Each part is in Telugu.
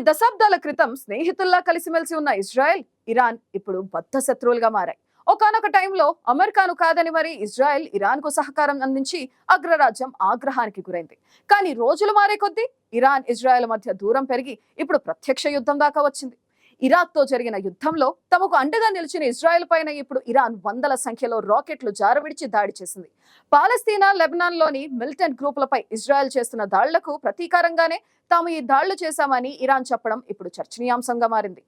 దశాబ్దాల క్రితం స్నేహితుల్లా కలిసిమెలిసి ఉన్న ఇజ్రాయెల్ ఇరాన్ ఇప్పుడు బద్ధ శత్రువులుగా మారాయి. ఒకనొక టైంలో అమెరికాను కాదని మరి ఇజ్రాయెల్ ఇరాన్కు సహకారం అందించి అగ్రరాజ్యం ఆగ్రహానికి గురైంది. కానీ రోజులు మారే కొద్దీ ఇరాన్ ఇజ్రాయెల్ మధ్య దూరం పెరిగి ఇప్పుడు ప్రత్యక్ష యుద్ధం దాకా వచ్చింది. ఇరాక్తో జరిగిన యుద్ధంలో తమకు అండగా నిలిచిన ఇజ్రాయెల్ పైన ఇప్పుడు ఇరాన్ వందల సంఖ్యలో రాకెట్లు జారవిడిచి దాడి చేసింది. పాలస్తీనా లెబనాన్లోని మిలిటెంట్ గ్రూపులపై ఇజ్రాయెల్ చేస్తున్న దాళ్ళకు ప్రతీకారంగానే తాము ఈ దాళ్ళు చేశామని ఇరాన్ చెప్పడం ఇప్పుడు చర్చనీయాంశంగా మారింది.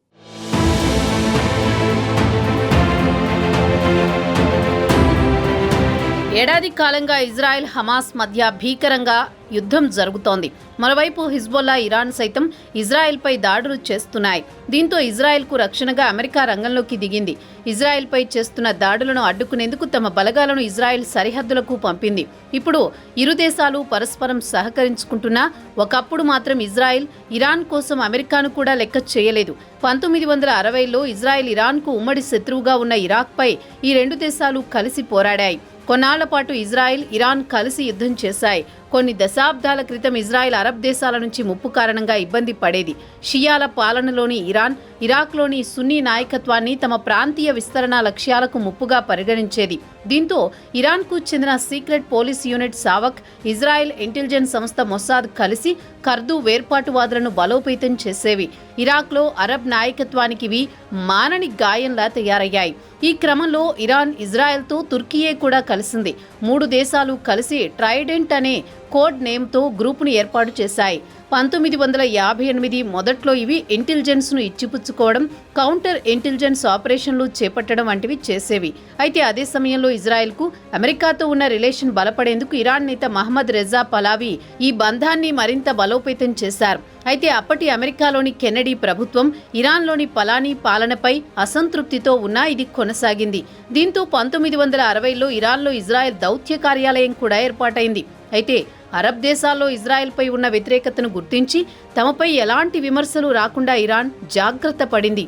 ఏడాది కాలంగా ఇజ్రాయెల్ హమాస్ మధ్య భీకరంగా యుద్ధం జరుగుతోంది. మరోవైపు హిజ్బొల్లా ఇరాన్ సైతం ఇజ్రాయెల్పై దాడులు చేస్తున్నాయి. దీంతో ఇజ్రాయెల్కు రక్షణగా అమెరికా రంగంలోకి దిగింది. ఇజ్రాయెల్పై చేస్తున్న దాడులను అడ్డుకునేందుకు తమ బలగాలను ఇజ్రాయెల్ సరిహద్దులకు పంపింది. ఇప్పుడు ఇరు దేశాలు పరస్పరం సహకరించుకుంటున్నా ఒకప్పుడు మాత్రం ఇజ్రాయెల్ ఇరాన్ కోసం అమెరికాను కూడా లెక్క చేయలేదు. పంతొమ్మిది వందల అరవైలో ఇజ్రాయెల్ ఇరాన్కు ఉమ్మడి శత్రువుగా ఉన్న ఇరాక్పై ఈ రెండు దేశాలు కలిసి పోరాడాయి. కొన్నాళ్ళ పాటు ఇజ్రాయెల్ ఇరాన్ కలిసి యుద్ధం చేశాయి. కొన్ని దశాబ్దాల క్రితం ఇజ్రాయెల్ అరబ్ దేశాల నుంచి ముప్పు కారణంగా ఇబ్బంది పడేది. షియాల పాలనలోని ఇరాన్ ఇరాక్లోని సున్నీ నాయకత్వాన్ని తమ ప్రాంతీయ విస్తరణ లక్ష్యాలకు ముప్పుగా పరిగణించేది. దీంతో ఇరాన్కు చెందిన secret police unit SAVAK Israel intelligence సంస్థ మొసాద్ కలిసి కర్దు వేర్పాటువాదులను బలోపేతం చేసేవి. ఇరాక్లో అరబ్ నాయకత్వానికివి మానని గాయంలా తయారయ్యాయి. ఈ క్రమంలో ఇరాన్ ఇజ్రాయెల్తో తుర్కీయే కూడా కలిసింది. మూడు దేశాలు కలిసి ట్రైడెంట్ అనే కోడ్ నేమ్తో గ్రూపును ఏర్పాటు చేశాయి. పంతొమ్మిది వందల యాభై ఎనిమిది మొదట్లో ఇవి ఇంటెలిజెన్స్ను ఇచ్చిపుచ్చుకోవడం కౌంటర్ ఇంటెలిజెన్స్ ఆపరేషన్లు చేపట్టడం వంటివి చేసేవి. అయితే అదే సమయంలో ఇజ్రాయెల్కు అమెరికాతో ఉన్న రిలేషన్ బలపడేందుకు ఇరాన్ నేత మహమ్మద్ రెజా పలావి ఈ బంధాన్ని మరింత బలోపేతం చేశారు. అయితే అప్పటి అమెరికాలోని కెన్నడీ ప్రభుత్వం ఇరాన్లోని పలానీ పాలనపై అసంతృప్తితో ఉన్నా ఇది కొనసాగింది. దీంతో పంతొమ్మిది వందల అరవైలో ఇరాన్లో ఇజ్రాయెల్ దౌత్య కార్యాలయం కూడా ఏర్పాటైంది. అయితే అరబ్ దేశాల్లో ఇజ్రాయెల్పై ఉన్న వ్యతిరేకతను గుర్తించి తమపై ఎలాంటి విమర్శలు రాకుండా ఇరాన్ జాగ్రత్త పడింది.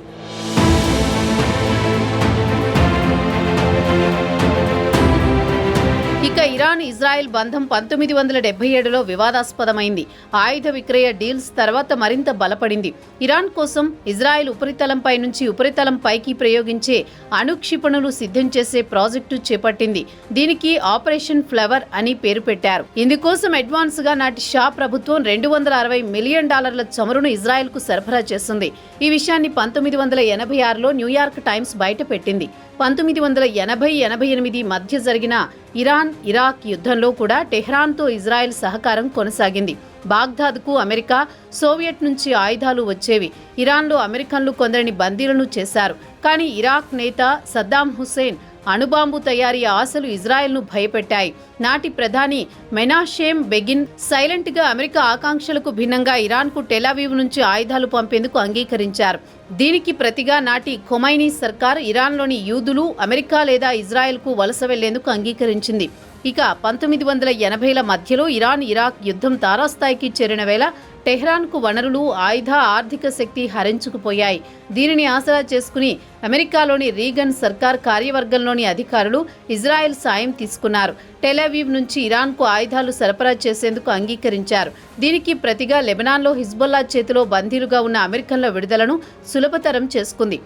ఇక ఇరాన్ ఇజ్రాయెల్ బంధం పంతొమ్మిది వందల డెబ్బై ఏడులో వివాదాస్పదమైంది. ఆయుధ విక్రయ డీల్స్ తర్వాత మరింత బలపడింది. ఇరాన్ కోసం ఇజ్రాయెల్ ఉపరితలంపై నుంచి ఉపరితలం పైకి ప్రయోగించే అణుక్షిపణులు సిద్ధం చేసే ప్రాజెక్టు చేపట్టింది. దీనికి ఆపరేషన్ ఫ్లవర్ అని పేరు పెట్టారు. ఇందుకోసం అడ్వాన్స్గా నాటి షా ప్రభుత్వం రెండు వందల అరవై మిలియన్ డాలర్ల చమురును ఇజ్రాయెల్కు సరఫరా చేస్తుంది. ఈ విషయాన్ని పంతొమ్మిది వందల ఎనభై ఆరులో న్యూయార్క్ టైమ్స్ బయటపెట్టింది. పంతొమ్మిది వందల ఎనభై ఎనభై ఎనిమిది మధ్య జరిగిన ఇరాన్ ఇరాక్ యుద్ధంలో కూడా టెహ్రాన్తో ఇజ్రాయెల్ సహకారం కొనసాగింది. బాగ్దాద్కు అమెరికా సోవియట్ నుంచి ఆయుధాలు వచ్చేవి. ఇరాన్లో అమెరికన్లు కొందరిని బందీలను చేశారు. కానీ ఇరాక్ నేత సద్దాం హుస్సేన్ అణుబాంబు తయారీ ఆశలు ఇజ్రాయెల్ను భయపెట్టాయి. నాటి ప్రధాని మెనాషేమ్ బెగిన్ సైలెంట్గా అమెరికా ఆకాంక్షలకు భిన్నంగా ఇరాన్కు టెలావీవ్ నుంచి ఆయుధాలు పంపేందుకు అంగీకరించారు. దీనికి ప్రతిగా నాటి ఖొమైనీ సర్కార్ ఇరాన్లోని యూదులు అమెరికా లేదా ఇజ్రాయెల్కు వలస వెళ్ళేందుకు అంగీకరించింది. ఇక పంతొమ్మిది వందల ఎనభైల మధ్యలో ఇరాన్ ఇరాక్ యుద్ధం తారాస్థాయికి చేరిన వేళ టెహ్రాన్కు వనరులు ఆయుధ ఆర్థిక శక్తి హరించుకుపోయాయి. దీనిని ఆసరా చేసుకుని అమెరికాలోని రీగన్ సర్కార్ కార్యవర్గంలోని అధికారులు ఇజ్రాయెల్ సాయం తీసుకున్నారు. టెలవీవ్ నుంచి ఇరాన్కు ఆయుధాలు సరఫరా చేసేందుకు అంగీకరించారు. దీనికి ప్రతిగా లెబనాన్లో హిజ్బుల్లా చేతిలో బందీలుగా ఉన్న అమెరికన్ల విడుదలను సులభతరం చేసుకుంది.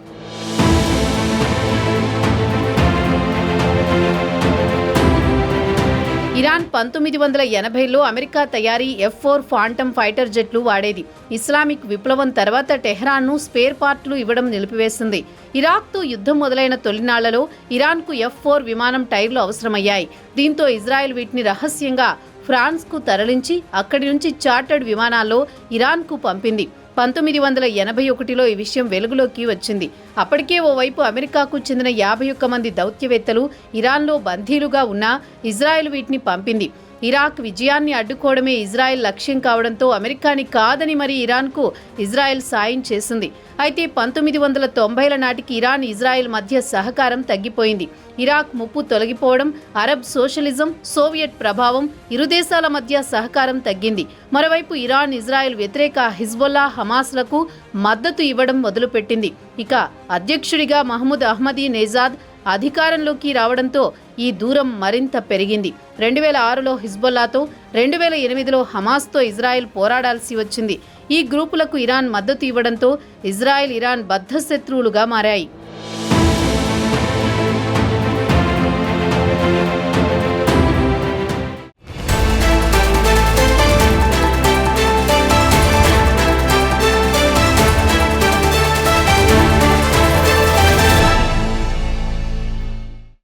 ఇరాన్ పంతొమ్మిది వందల ఎనభైలో అమెరికా తయారీ ఎఫ్ ఫోర్ ఫాంటమ్ ఫైటర్ జెట్లు వాడేది. ఇస్లామిక్ విప్లవం తర్వాత టెహ్రాన్ను స్పేర్ పార్ట్లు ఇవ్వడం నిలిపివేసింది. ఇరాక్తో యుద్ధం మొదలైన తొలినాళ్ళలో ఇరాన్కు ఎఫ్ ఫోర్ విమానం టైర్లు అవసరమయ్యాయి. దీంతో ఇజ్రాయెల్ వీటిని రహస్యంగా ఫ్రాన్స్కు తరలించి అక్కడి నుంచి చార్టర్డ్ విమానాల్లో ఇరాన్కు పంపింది. పంతొమ్మిది వందల ఎనభై ఒకటిలో ఈ విషయం వెలుగులోకి వచ్చింది. అప్పటికే ఓవైపు అమెరికాకు చెందిన యాభై ఒక్క మంది దౌత్యవేత్తలు ఇరాన్లో బందీలుగా ఉన్న ఇజ్రాయెల్ వీటిని పంపింది. ఇరాక్ విజయాన్ని అడ్డుకోవడమే ఇజ్రాయెల్ లక్ష్యం కావడంతో అమెరికాని కాదని మరి ఇరాన్కు ఇజ్రాయెల్ సాయం చేసింది. అయితే పంతొమ్మిది వందల తొంభైల నాటికి ఇరాన్ ఇజ్రాయెల్ మధ్య సహకారం తగ్గిపోయింది. ఇరాక్ ముప్పు తొలగిపోవడం అరబ్ సోషలిజం సోవియట్ ప్రభావం ఇరు దేశాల మధ్య సహకారం తగ్గింది. మరోవైపు ఇరాన్ ఇజ్రాయెల్ వ్యతిరేక హిజ్బొల్లా హమాస్లకు మద్దతు ఇవ్వడం మొదలుపెట్టింది. ఇక అధ్యక్షుడిగా మహమ్మద్ అహ్మదీ నేజాద్ అధికారంలోకి రావడంతో ఈ దూరం మరింత పెరిగింది. రెండు వేల ఆరులో హిజ్బొల్లాతో రెండు వేల ఎనిమిదిలో హమాస్తో ఇజ్రాయెల్ పోరాడాల్సి వచ్చింది. ఈ గ్రూపులకు ఇరాన్ మద్దతు ఇవ్వడంతో ఇజ్రాయెల్ ఇరాన్ బద్ధశత్రువులుగా మారాయి.